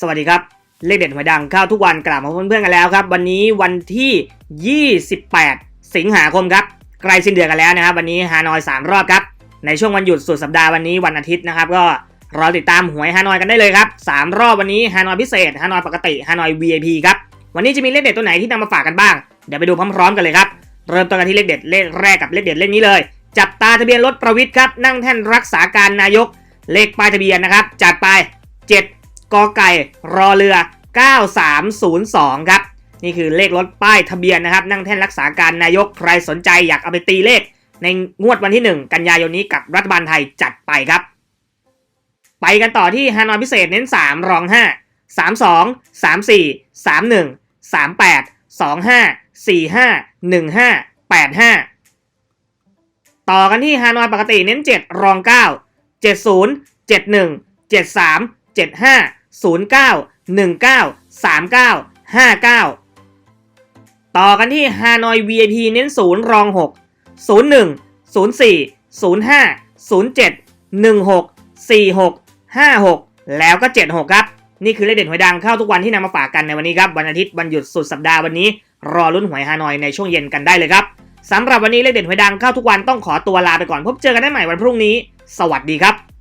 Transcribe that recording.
สวัสดีครับ เลขเด็ดหวยดังเข้าทุกวันกลับมาพบเพื่อนๆกันแล้วครับ วันนี้วันที่ 28 สิงหาคมครับใกล้สิ้นเดือนกันแล้วนะครับวันนี้ฮานอย 3 รอบครับ ในช่วงวันหยุดสุดสัปดาห์วันนี้วันอาทิตย์นะครับ ก็รอติดตามหวยฮานอยกันได้เลยครับ 3 รอบวันนี้ฮานอยพิเศษฮานอยปกติฮานอย VIP ครับวันนี้จะมีเลขเด็ดตัวไหนที่นำมาฝากกันบ้างเดี๋ยวไปดูพร้อมๆกันเลยครับเริ่มต้นกันที่เลขเด็ดเลขแรกกับเลขเด็ดเลขนี้เลย จับตาทะเบียนรถประวิทย์ครับนั่งแท่นรักษาการนายกเลขป้ายทะเบียนนะครับจัดไป7 กไก่รอเรือ 9302 ครับ นี่คือเลขรถป้ายทะเบียนนะครับ นั่งแท่นรักษาการนายกใครสนใจอยากเอาไปตีเลข ในงวดวันที่ 1 กันยายนนี้กับรัฐบาลไทยจัดไปครับ ไปกันต่อที่ฮานอยพิเศษเน้น 3 รอง 5 32 34 31 38 25 45 15 85ต่อกันที่ฮานอยปกติเน้น 7 รอง 9 70 71 73 75 09 19 39 59 ต่อกันที่ฮานอย VIP เน้น0รอง 6 01 04 05 07 16 46 56 แล้วก็ 76 ครับ นี่คือเลขเด็ดหวยดังเข้าทุกวันที่นำมาฝากกันในวันนี้ครับ วันอาทิตย์วันหยุดสุดสัปดาห์วันนี้ รอลุ้นหวยฮานอยในช่วงเย็นกันได้เลยครับสำหรับวันนี้เลขเด็ดหวยดังเข้าทุกวันต้องขอตัวลาไปก่อนพบเจอกันได้ใหม่วันพรุ่งนี้ สวัสดีครับ